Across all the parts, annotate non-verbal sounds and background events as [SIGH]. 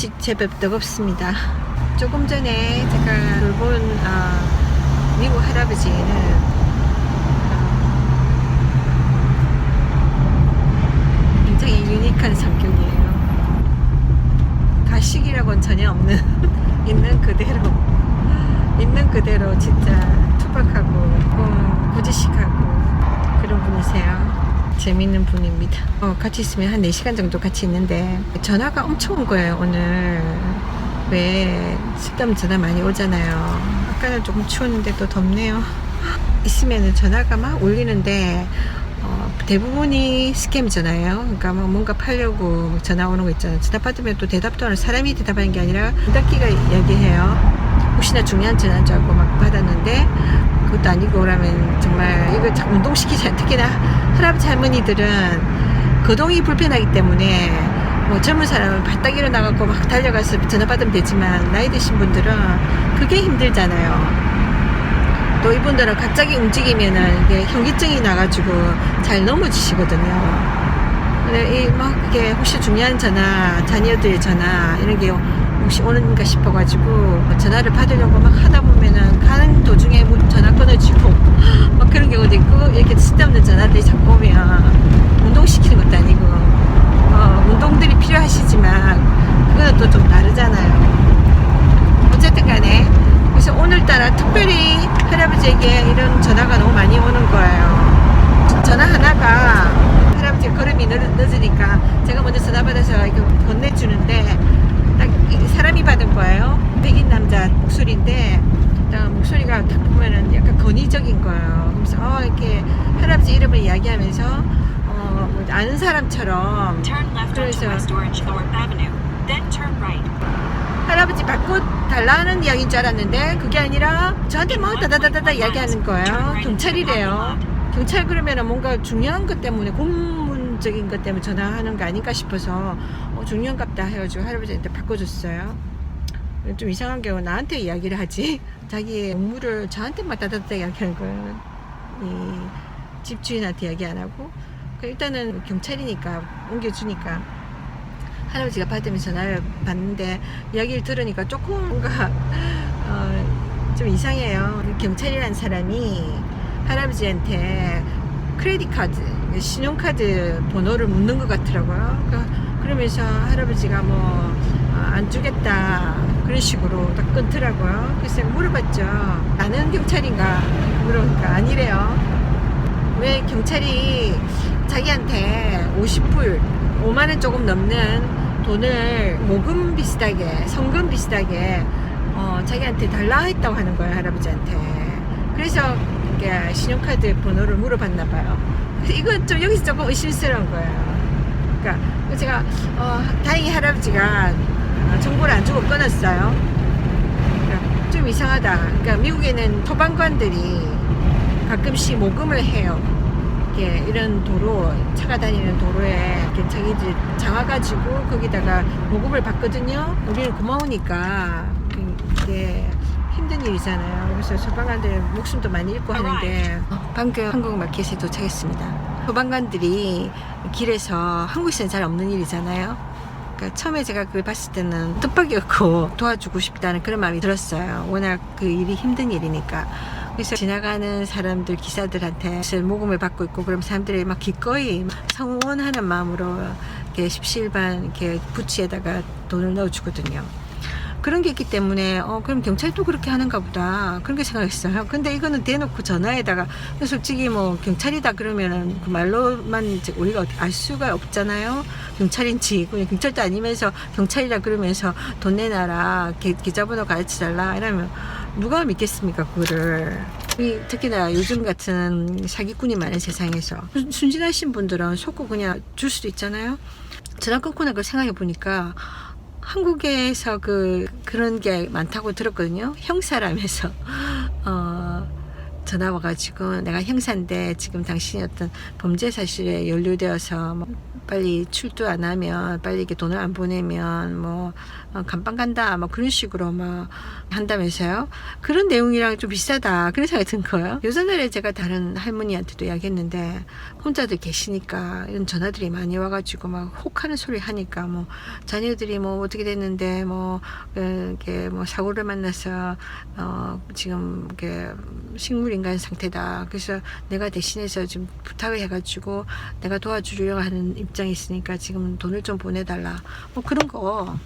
날씨 제법 뜨겁습니다. 조금 전에 제가 돌본 아, 미국 할아버지는 아, 굉장히 유니크한 성격이에요. 가식이라고는 전혀 없는 [LAUGHS] 있는 그대로 있는 그대로 진짜 투박하고 음, 고지식하고 그런 분이세요. 재밌는 분입니다. 어, 같이 있으면 한 4시간 정도 같이 있는데 전화가 엄청 온 거예요, 오늘. 왜 쓸데없는 전화 많이 오잖아요. 아까는 조금 추웠는데 또 덥네요. 있으면 전화가 막 울리는데 어, 대부분이 스캠 전화예요. 그러니까 뭐 뭔가 팔려고 전화 오는 거 있잖아요. 전화 받으면 또 대답도 안 하고 사람이 대답하는 게 아니라 문닫기가 이야기해요. 혹시나 중요한 전화인 줄 알고 막 받았는데 그것도 아니고 그러면 정말 이거 참 운동시키자 특히나 할아버지 할머니들은 거동이 불편하기 때문에 뭐 젊은 사람은 바닥 일어나갖고 막 달려가서 전화 받으면 되지만 나이 드신 분들은 그게 힘들잖아요. 또 이분들은 갑자기 움직이면은 이게 현기증이 나가지고 잘 넘어지시거든요. 근데 이 막 이게 혹시 중요한 전화, 자녀들 전화 이런 게 혹시 오는가 싶어가지고 전화를 받으려고 막 하다 보면은 가는 도중에 문- 전화 끊어지고 [LAUGHS] 막 그런 경우도 있고 이렇게 쓸데없는 전화들이 자꾸 오면 운동시키는 것도 아니고 어, 운동들이 필요하시지만 그거는 또 좀 다르잖아요. 어쨌든 간에 그래서 오늘따라 특별히 할아버지에게 이런 전화가 너무 많이 오는 거예요. 전화 하나가 할아버지 걸음이 늦, 늦으니까 제가 먼저 전화 받아서 이거 건네주는데 딱 이 사람이 받은 거예요. 백인 남자 목소리인데 딱 목소리가 딱 보면은 약간 건의적인 거예요. 그래서 어, 이렇게 할아버지 이름을 이야기하면서 어, 뭐 아는 사람처럼 그래서. 할아버지 바꿔 달라는 이야기인 줄 알았는데 그게 아니라 저한테 막 다다다다다 이야기하는 거예요. 경찰이래요. 경찰 그러면은 뭔가 중요한 것 때문에 공문적인 것 때문에 전화하는 거 아닌가 싶어서 어, 중요한 갑다 해가지고 할아버지한테 바꿔줬어요. 좀 이상한 경우 나한테 이야기를 하지 [LAUGHS] 자기 업무를 저한테만 다다다다 이야기하는 거예요. 이 집주인한테 이야기 안 하고 그 일단은 경찰이니까 옮겨주니까 할아버지가 받으면 전화를 받는데 이야기를 들으니까 조금 뭔가 어, 좀 이상해요. 그 경찰이라는 사람이 할아버지한테 크레딧 카드, 신용카드 번호를 묻는 것 같더라고요. 그러니까 그러면서 할아버지가 뭐 안 주겠다 그런 식으로 딱 끊더라고요. 그래서 물어봤죠. 나는 경찰인가? 물어보니까 아니래요. 왜 경찰이 자기한테 50불, 5만원 조금 넘는 돈을 모금 비슷하게, 성금 비슷하게, 어, 자기한테 달라 했다고 하는 거예요, 할아버지한테. 그래서, 이게 신용카드 번호를 물어봤나 봐요. 이건 좀, 여기서 조금 의심스러운 거예요. 그러니까, 제가, 어, 다행히 할아버지가 어, 정보를 안 주고 끊었어요. 그러니까 좀 이상하다. 그러니까 미국에는 소방관들이 가끔씩 모금을 해요. 이렇게 이런 도로 차가 다니는 도로에 이렇게 자기들 장와가지고 거기다가 모금을 받거든요. 우리는 고마우니까 이게 힘든 일이잖아요. 그래서 소방관들 목숨도 많이 잃고 하는데 어, 방금 한국 마켓에 도착했습니다. 소방관들이 길에서 한국에서는 잘 없는 일이잖아요. 그러니까 처음에 제가 그걸 봤을 때는 뜻밖이었고 도와주고 싶다는 그런 마음이 들었어요. 워낙 그 일이 힘든 일이니까. 그래서 지나가는 사람들 기사들한테 모금을 받고 있고 그럼 사람들이 막 기꺼이 막 성원하는 마음으로 이렇게 십시일반 이렇게 부치에다가 돈을 넣어주거든요. 그런 게 있기 때문에 어 그럼 경찰도 그렇게 하는가 보다 그런 게 생각했어요. 근데 이거는 대놓고 전화에다가 솔직히 뭐 경찰이다 그러면은 그 말로만 이제 우리가 알 수가 없잖아요. 경찰인지 그냥 경찰도 아니면서 경찰이라 그러면서 돈 내놔라 계, 계좌번호 가르쳐달라 이러면 누가 믿겠습니까 그거를 이, 특히나 요즘 같은 사기꾼이 많은 세상에서 순- 순진하신 분들은 속고 그냥 줄 수도 있잖아요. 전화 끊고 나그 생각해 보니까 한국에서 그 그런 게 많다고 들었거든요. 형사라면서 어 전화 와가지고 내가 형사인데 지금 당신이 어떤 범죄 사실에 연루되어서 뭐 빨리 출두 안 하면 빨리 이렇게 돈을 안 보내면 뭐 어, 감방 간다 막 그런 식으로 막 한다면서요. 그런 내용이랑 좀 비슷하다 그런 생각이 든 거예요. 요전날에 제가 다른 할머니한테도 이야기했는데 혼자들 계시니까 이런 전화들이 많이 와가지고 막 혹하는 소리 하니까 뭐 자녀들이 뭐 어떻게 됐는데 뭐 어, 이렇게 뭐 사고를 만나서 어 지금 이렇게 식물 인간 상태다. 그래서 내가 대신해서 좀 부탁을 해가지고 내가 도와주려고 하는 입장이 있으니까 지금 돈을 좀 보내달라. 뭐 그런 거.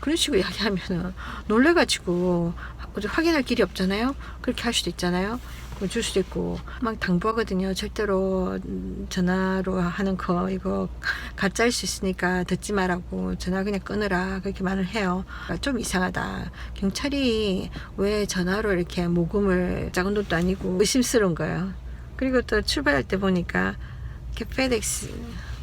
그런 식으로 이야기하면은 놀래가지고 어디 확인할 길이 없잖아요. 그렇게 할 수도 있잖아요. 뭐줄 수도 있고 막 당부하거든요. 절대로 음, 전화로 하는 거 이거 가짜일 수 있으니까 듣지 말라고 전화 그냥 끊으라 그렇게 말을 해요. 그러니까 좀 이상하다. 경찰이 왜 전화로 이렇게 모금을 작은 돈도 아니고 의심스러운 거예요. 그리고 또 출발할 때 보니까 페덱스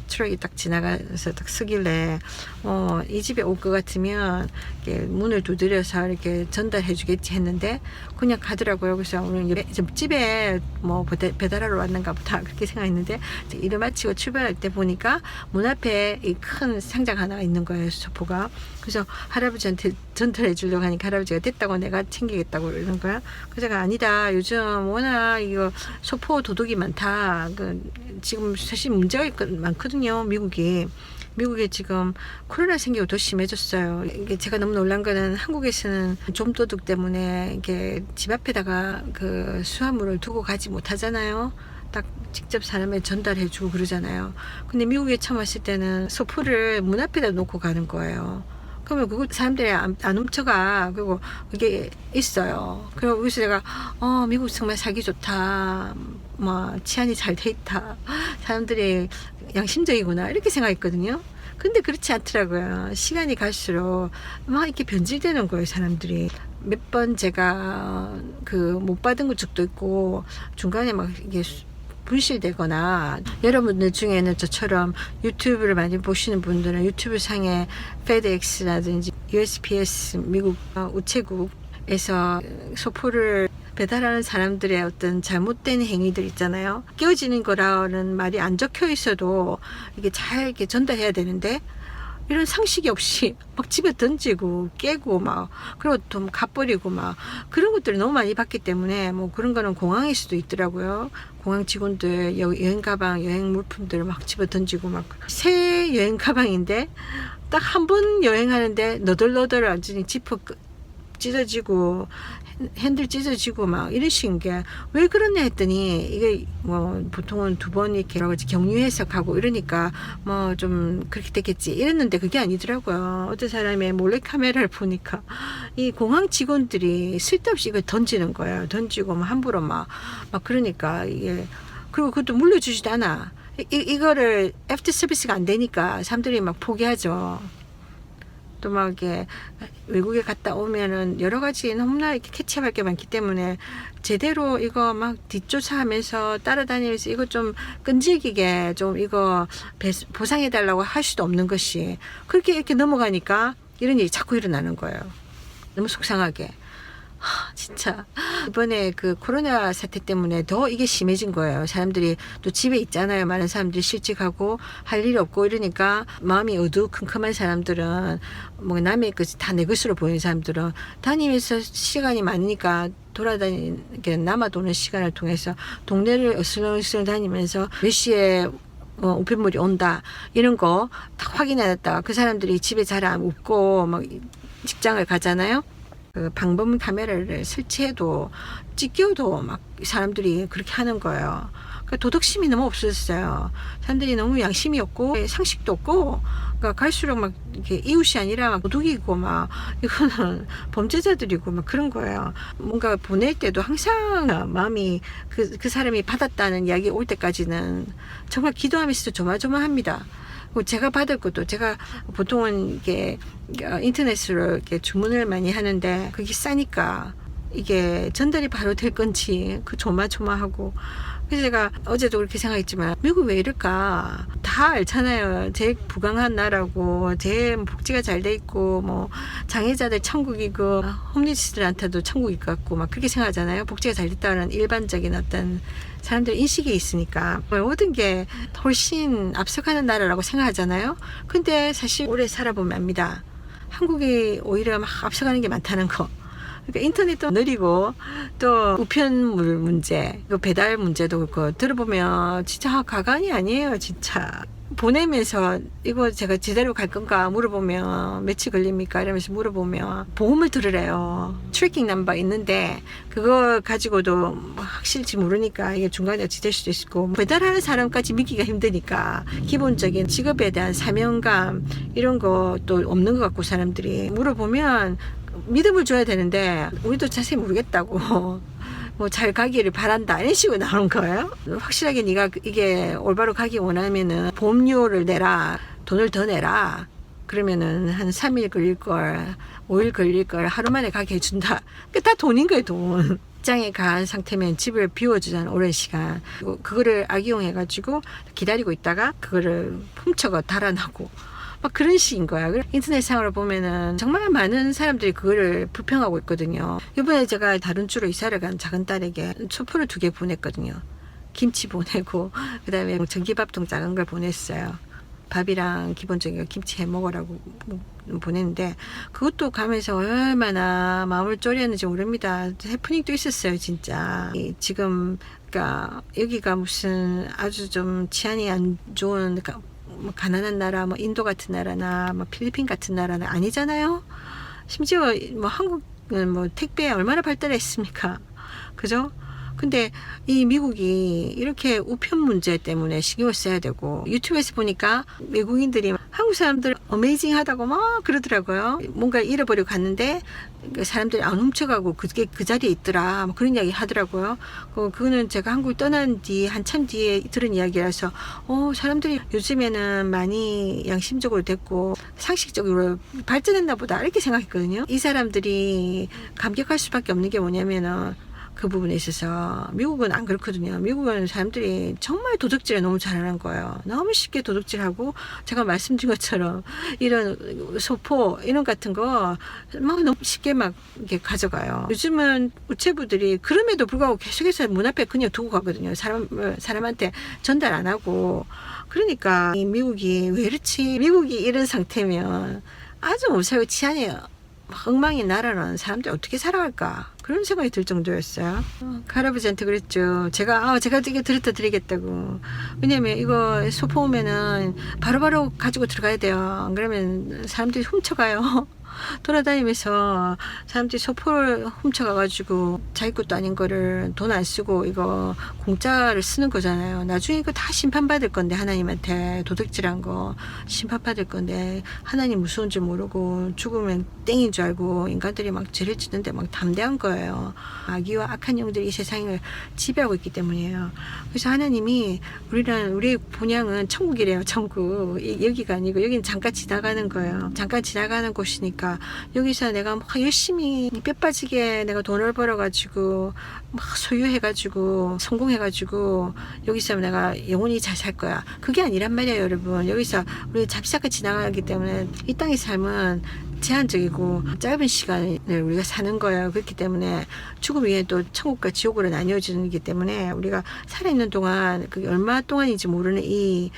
트럭이 딱 지나가서 딱 서길래 어, 이 집에 올 것 같으면 이렇게 문을 두드려서 이렇게 전달해 주겠지 했는데 그냥 가더라고요. 그래서 오늘 집에 뭐 배달- 배달하러 왔는가 보다 그렇게 생각했는데 일을 마치고 출발할 때 보니까 문 앞에 이 큰 상자가 하나 있는 거예요. 소포가. 그래서 할아버지한테 전달해 주려고 하니까 할아버지가 됐다고 내가 챙기겠다고 이러는 거야. 그래서 제가 아니다. 요즘 워낙 이거 소포 도둑이 많다. 그 지금 사실 문제가 있, 많거든요. 미국이. 미국에 지금 코로나 생기고 더 심해졌어요. 이게 제가 너무 놀란 거는 한국에서는 좀도둑 때문에 이게 집 앞에다가 그 수화물을 두고 가지 못하잖아요. 딱 직접 사람에 전달해주고 그러잖아요. 근데 미국에 처음 왔을 때는 소포를 문 앞에다 놓고 가는 거예요. 그러면 그거 사람들이 안, 안 훔쳐가. 그리고 그게 있어요. 그리고 여기서 제가, 어, 미국 정말 살기 좋다. 뭐, 치안이 잘 돼 있다. 사람들이 양심적이구나. 이렇게 생각했거든요. 근데 그렇지 않더라고요. 시간이 갈수록 막 이렇게 변질되는 거예요, 사람들이. 몇 번 제가 그 못 받은 적도 있고, 중간에 막 이게 수- 분실되거나 여러분들 중에는 저처럼 유튜브를 많이 보시는 분들은 유튜브 상에 FedEx라든지 USPS 미국 어, 우체국에서 소포를 배달하는 사람들의 어떤 잘못된 행위들 있잖아요. 깨어지는 거라는 말이 안 적혀 있어도 이게 잘 이렇게 전달해야 되는데 이런 상식이 없이 [LAUGHS] 막 집에 던지고 깨고 막 그리고 좀 가버리고 막 그런 것들을 너무 많이 봤기 때문에 뭐 그런 거는 공항일 수도 있더라고요. 공항 직원들 여- 여행 가방 여행 물품들 막 집어 던지고 막 새 여행 가방인데 딱 한 번 여행하는데 너덜너덜 완전히 지퍼 끄- 찢어지고 핸- 핸들 찢어지고 막 식인 게왜 그러냐 했더니 이게 뭐 보통은 두 번 이렇게 격리해서 가고 이러니까 뭐 좀 그렇게 됐겠지 이랬는데 그게 아니더라고요. 어떤 사람의 몰래 카메라를 보니까 이 공항 직원들이 쓸데없이 이걸 던지는 거예요. 던지고 막 함부로 막 막 그러니까 이게 그리고 그것도 물려주지도 않아. 이, 이- 이거를 애프터 서비스가 안 되니까 사람들이 막 포기하죠. 또 막 이게 외국에 갔다 오면은 여러 가지 너무나 이렇게 캐치할 게 많기 때문에 제대로 이거 막 뒷조사하면서 따라다니면서 이거 좀 끈질기게 좀 이거 배- 보상해 달라고 할 수도 없는 것이 그렇게 이렇게 넘어가니까 이런 일이 자꾸 일어나는 거예요. 너무 속상하게. 하, 진짜 이번에 그 코로나 사태 때문에 더 이게 심해진 거예요. 사람들이 또 집에 있잖아요. 많은 사람들이 실직하고 할 일이 없고 이러니까 마음이 어두컴컴한 사람들은 뭐 남의 것이 다 내 것으로 보이는 사람들은 다니면서 시간이 많으니까 돌아다니게 남아 도는 시간을 통해서 동네를 어슬렁어슬렁 다니면서 몇 시에 어, 우편물이 온다 이런 거다 확인해놨다가 그 사람들이 집에 잘안 없고 막 직장을 가잖아요. 그 방범 카메라를 설치해도 찍혀도 막 사람들이 그렇게 하는 거예요. 그러니까 도덕심이 너무 없어졌어요. 사람들이 너무 양심이 없고 상식도 없고 그러니까 갈수록 막 이렇게 이웃이 아니라 막 도둑이고 막 이거는 [LAUGHS] 범죄자들이고 막 그런 거예요. 뭔가 보낼 때도 항상 마음이 그, 그 사람이 받았다는 이야기 올 때까지는 정말 기도하면서 조마조마합니다. 그리고 제가 받을 것도 제가 보통은 이게 어, 인터넷으로 이렇게 주문을 많이 하는데 그게 싸니까 이게 전달이 바로 될 건지 그 조마조마하고. 그래서 제가 어제도 그렇게 생각했지만 미국 왜 이럴까? 다 알잖아요. 제일 부강한 나라고 제일 복지가 잘 돼 있고 뭐 장애자들 천국이고 홈리스들한테도 천국일 것 같고 막 그렇게 생각하잖아요. 복지가 잘 됐다는 일반적인 어떤 사람들 인식이 있으니까 모든 게 훨씬 앞서가는 나라라고 생각하잖아요. 근데 사실 오래 살아보면 압니다. 한국이 오히려 막 앞서가는 게 많다는 거. 그러니까 인터넷도 느리고 또 우편물 문제, 그 배달 문제도 그렇고 들어보면 진짜 가관이 아니에요, 진짜. 보내면서 이거 제가 제대로 갈 건가 물어보면 며칠 걸립니까? 이러면서 물어보면 보험을 들으래요. 트래킹 넘버 있는데 그거 가지고도 뭐 확실지 모르니까 이게 중간에 어찌 될 수도 있고 배달하는 사람까지 믿기가 힘드니까 기본적인 직업에 대한 사명감 이런 것도 없는 것 같고 사람들이. 물어보면 믿음을 줘야 되는데 우리도 자세히 모르겠다고 [LAUGHS] 뭐 잘 가기를 바란다 이런 식으로 나오는 거예요. 확실하게 네가 이게 올바로 가기 원하면은 보험료를 내라 돈을 더 내라. 그러면은 한 3일 걸릴 걸, 5일 걸릴 걸 하루 만에 가게 해준다. 그게 다 돈인 거예요, 돈. 직장에 간 상태면 집을 비워주잖아, 오랜 시간. 그거를 악용해 가지고 기다리고 있다가 그거를 훔쳐가 달아나고. 막 그런 식인 거야. 인터넷상으로 보면은 정말 많은 사람들이 그거를 불평하고 있거든요. 이번에 제가 다른 주로 이사를 간 작은 딸에게 소포를 두 개 보냈거든요. 김치 보내고 [LAUGHS] 그다음에 전기밥통 작은 걸 보냈어요. 밥이랑 기본적인 거 김치 해 먹으라고 보냈는데 그것도 가면서 얼마나 마음을 졸였는지 모릅니다. 해프닝도 있었어요, 진짜. 이 지금 그러니까 여기가 무슨 아주 좀 치안이 안 좋은 그러니까 뭐 가난한 나라, 뭐 인도 같은 나라나 뭐 필리핀 같은 나라는 아니잖아요. 심지어 뭐 한국은 뭐 택배 얼마나 발달했습니까? 그죠? 근데 이 미국이 이렇게 우편 문제 때문에 신경을 써야 되고 유튜브에서 보니까 외국인들이 한국 사람들 어메이징 하다고 막 그러더라고요. 뭔가 잃어버리고 갔는데 그 사람들이 안 훔쳐가고 그게 그 자리에 있더라. 뭐 그런 이야기 하더라고요. 그 그거는 제가 한국을 떠난 뒤 한참 뒤에 들은 이야기라서 어 사람들이 요즘에는 많이 양심적으로 됐고 상식적으로 발전했나 보다 이렇게 생각했거든요. 이 사람들이 감격할 수밖에 없는 게 뭐냐면은 그 부분에 있어서 미국은 안 그렇거든요. 미국은 사람들이 정말 도둑질을 너무 잘하는 거예요. 너무 쉽게 도둑질하고 제가 말씀드린 것처럼 이런 소포 이런 같은 거 막 너무 쉽게 막 이렇게 가져가요. 요즘은 우체부들이 그럼에도 불구하고 계속해서 문 앞에 그냥 두고 가거든요. 사람 사람한테 전달 안 하고 그러니까 이 미국이 왜 이렇지? 미국이 이런 상태면 아주 무사히 치안이 엉망인 나라는 사람들이 어떻게 살아갈까 그런 생각이 들 정도였어요. 어, 그 할아버지한테 그랬죠. 제가 아 제가 이게 드렸다 드리겠다고. 왜냐면 이거 소포 오면은 바로 바로 가지고 들어가야 돼요. 안 그러면 사람들이 훔쳐가요. [LAUGHS] 돌아다니면서 사람들이 소포를 훔쳐가가지고 자기 것도 아닌 거를 돈 안 쓰고 이거 공짜를 쓰는 거잖아요. 나중에 이거 다 심판받을 건데 하나님한테 도둑질한 거 심판받을 건데 하나님 무서운 줄 모르고 죽으면 땡인 줄 알고 인간들이 막 죄를 짓는데 막 담대한 거예요. 악의와 악한 영들이 이 세상을 지배하고 있기 때문이에요. 그래서 하나님이 우리는 우리 본향은 천국이래요. 천국 이- 여기가 아니고 여기는 잠깐 지나가는 거예요. 잠깐 지나가는 곳이니까 여기서 내가 막 열심히 뼈 빠지게 내가 돈을 벌어가지고 막 소유해가지고 성공해가지고 여기서 내가 영원히 잘 살 거야. 그게 아니란 말이에요, 여러분. 여기서 우리 잠시잠깐 지나가기 때문에 이 땅의 삶은 제한적이고 짧은 시간을 우리가 사는 거예요. 그렇기 때문에 죽음 위에 또 천국과 지옥으로 나뉘어지기 때문에 우리가 살아있는 동안 그게 얼마 동안인지 모르는 이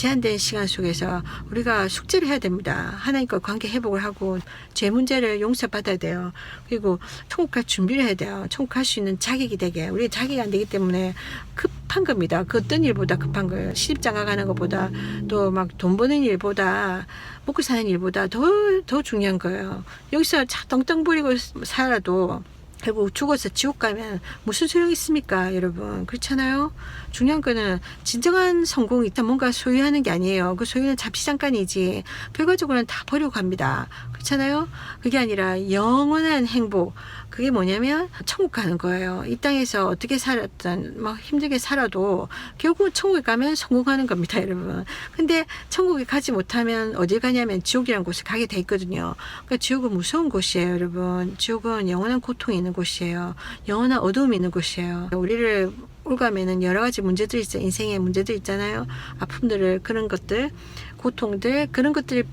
제한된 시간 속에서 우리가 숙제를 해야 됩니다. 하나님과 관계 회복을 하고 죄 문제를 용서받아야 돼요. 그리고 천국 갈 준비를 해야 돼요. 천국 갈 수 있는 자격이 되게. 우리 자격이 안 되기 때문에 급한 겁니다. 그 어떤 일보다 급한 거예요. 시집장가 가는 것보다 또 막 돈 버는 일보다 먹고 사는 일보다 더, 더 중요한 거예요. 여기서 차 덩덩 부리고 살아도 결국 죽어서 지옥 가면 무슨 소용이 있습니까, 여러분? 그렇잖아요? 중요한 거는 진정한 성공이 있다 뭔가 소유하는 게 아니에요. 그 소유는 잠시 잠깐이지. 결과적으로는 다 버리고 갑니다. 그렇잖아요? 그게 아니라 영원한 행복. 그게 뭐냐면 천국 가는 거예요. 이 땅에서 어떻게 살았든 막 힘들게 살아도 결국은 천국에 가면 성공하는 겁니다, [LAUGHS] 여러분. 근데 천국에 가지 못하면 어딜 가냐면 지옥이라는 곳에 가게 돼 있거든요. 그러니까 지옥은 무서운 곳이에요, 여러분. 지옥은 영원한 고통이 있는 곳이에요. 영원한 어두움이 있는 곳이에요. 우리를 올가면은 여러 가지 문제들이 있어요. 인생의 문제들 있잖아요. 아픔들을 그런 것들, 고통들 그런 것들이 예,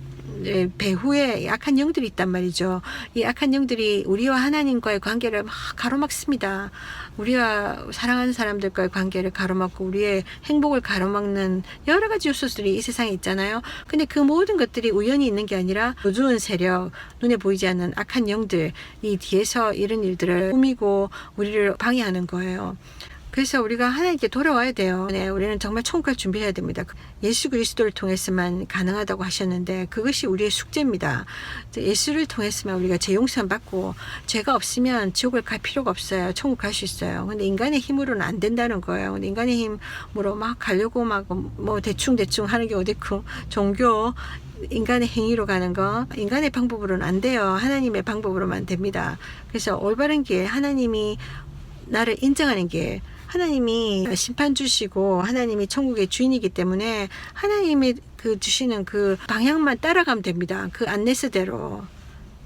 배후에 악한 영들이 있단 말이죠. 이 악한 영들이 우리와 하나님과의 관계를 막 가로막습니다. 우리와 사랑하는 사람들과의 관계를 가로막고 우리의 행복을 가로막는 여러 가지 요소들이 이 세상에 있잖아요. 근데 그 모든 것들이 우연히 있는 게 아니라 어두운 세력, 눈에 보이지 않는 악한 영들, 이 뒤에서 이런 일들을 꾸미고 우리를 방해하는 거예요. 그래서 우리가 하나님께 돌아와야 돼요. 네, 우리는 정말 천국을 준비해야 됩니다. 예수 그리스도를 통해서만 가능하다고 하셨는데 그것이 우리의 숙제입니다. 예수를 통해서만 우리가 재 용서를 받고 죄가 없으면 지옥을 갈 필요가 없어요. 천국 갈 수 있어요. 근데 인간의 힘으로는 안 된다는 거예요. 근데 인간의 힘으로 막 가려고 막 뭐 대충 대충 하는 게 어디고 종교 인간의 행위로 가는 거 인간의 방법으로는 안 돼요. 하나님의 방법으로만 됩니다. 그래서 올바른 길 하나님이 나를 인정하는 길 하나님이 심판 주시고 하나님이 천국의 주인이기 때문에 하나님이 그 주시는 그 방향만 따라가면 됩니다. 그 안내서대로.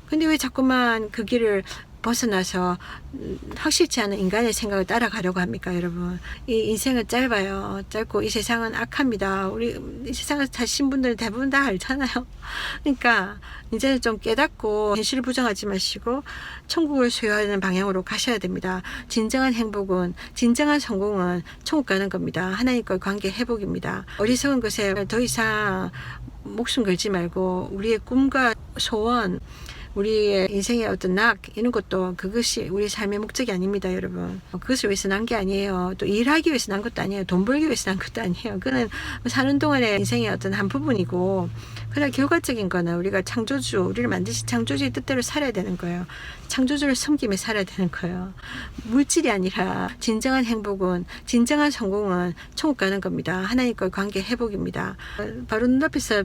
근데 왜 자꾸만 그 길을 벗어나서 음, 확실치 않은 인간의 생각을 따라가려고 합니까, 여러분? 이 인생은 짧아요. 짧고 이 세상은 악합니다. 우리 이 세상을 사신 분들은 대부분 다 알잖아요. [LAUGHS] 그러니까 이제는 좀 깨닫고 현실을 부정하지 마시고 천국을 소유하는 방향으로 가셔야 됩니다. 진정한 행복은 진정한 성공은 천국 가는 겁니다. 하나님과의 관계 회복입니다. 어리석은 것에 더 이상 목숨 걸지 말고 우리의 꿈과 소원 우리의 인생의 어떤 낙 이런 것도 그것이 우리 삶의 목적이 아닙니다, 여러분. 그것을 위해서 난 게 아니에요. 또 일하기 위해서 난 것도 아니에요. 돈 벌기 위해서 난 것도 아니에요. 그는 사는 동안의 인생의 어떤 한 부분이고, 그러나 결과적인 거는 우리가 창조주, 우리를 만드신 창조주의 뜻대로 살아야 되는 거예요. 창조주를 섬기며 살아야 되는 거예요. 물질이 아니라 진정한 행복은, 진정한 성공은 천국 가는 겁니다. 하나님과의 관계 회복입니다. 바로 눈앞에서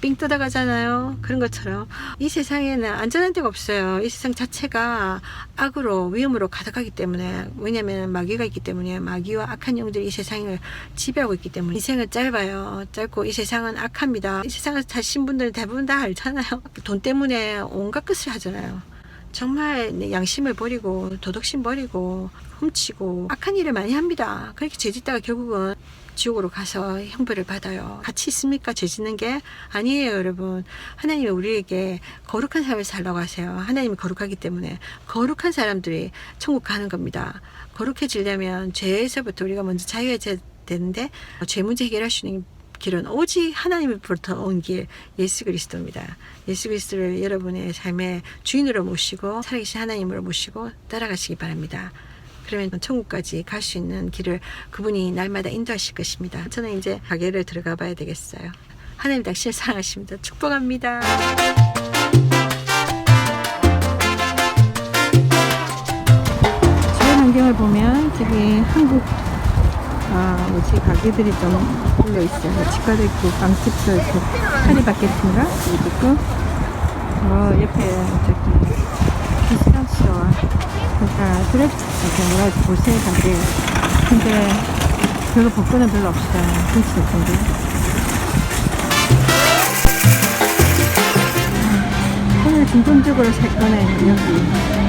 삥 뜯어가잖아요. 그런 것처럼 이 세상에는 안전한 데가 없어요. 이 세상 자체가 악으로 위험으로 가득하기 때문에 왜냐하면 마귀가 있기 때문에 마귀와 악한 영들이 이 세상을 지배하고 있기 때문에 인생은 짧아요. 짧고 이 세상은 악합니다. 이 세상을 사신 분들은 대부분 다 알잖아요. 돈 때문에 온갖 것을 하잖아요. 정말 내 양심을 버리고 도덕심 버리고 훔치고 악한 일을 많이 합니다. 그렇게 죄짓다가 결국은 지옥으로 가서 형벌을 받아요. 같이 있습니까? 죄 짓는 게 아니에요, 여러분. 하나님이 우리에게 거룩한 삶을 살라고 하세요. 하나님이 거룩하기 때문에 거룩한 사람들이 천국 가는 겁니다. 거룩해지려면 죄에서부터 우리가 먼저 자유해져야 되는데 죄 문제 해결할 수 있는 길은 오직 하나님으로부터 온 길 예수 그리스도입니다. 예수 그리스도를 여러분의 삶의 주인으로 모시고 살아계신 하나님으로 모시고 따라가시기 바랍니다. 그러면 천국까지 갈 수 있는 길을 그분이 날마다 인도하실 것입니다. 저는 이제 가게를 들어가 봐야 되겠어요. 하나님 당신을 사랑하십니다. 축복합니다. 주변 환경을 보면 저기 한국 아, 뭐지 가게들이 좀 불려 있어요. 치과도 있고 빵집도 있고 파리바게트인가 여기 있고 어 옆에 저기 피스타치오와 그러니까 드레스 이렇게 뭐라 하지 보세 가게 근데 별로 복권은 별로 없어요. 김치 같은데. 오늘 중점적으로 살 거는 여기